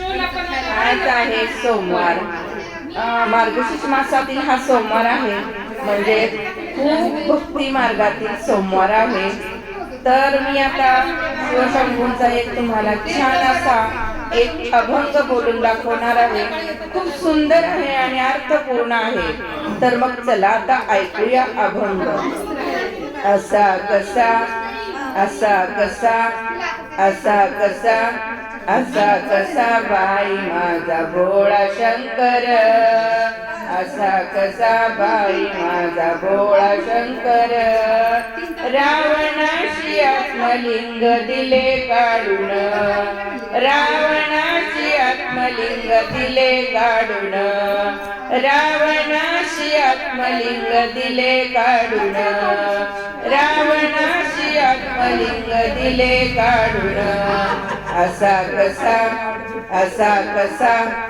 आज आहे सोमवार. मार्गशीर्ष मासातील हा सोमवार आहे. म्हणजे खूप भक्ती मार्गातील सोमवार आहे. तर मी आता शिवशंभूंचा एक तुम्हाला छान असा एक अभंग बोलून दाखवणार आहे. खूप सुंदर आहे आणि अर्थपूर्ण आहे. तर मग चला आता ऐकूया अभंग. असा कसा असा कसा असा कसा असा कसा बाई माझा भोळा शंकर. असा कसा बाई माझा भोळा शंकर. रावणाशी आत्मलिंग दिले काढून रावणाशी आत्मलिंग दिले काढून रावणाशी आत्मलिंग दिले काढून रावणाशी आत्मलिंग दिले काढून. असा कसा असा कसा.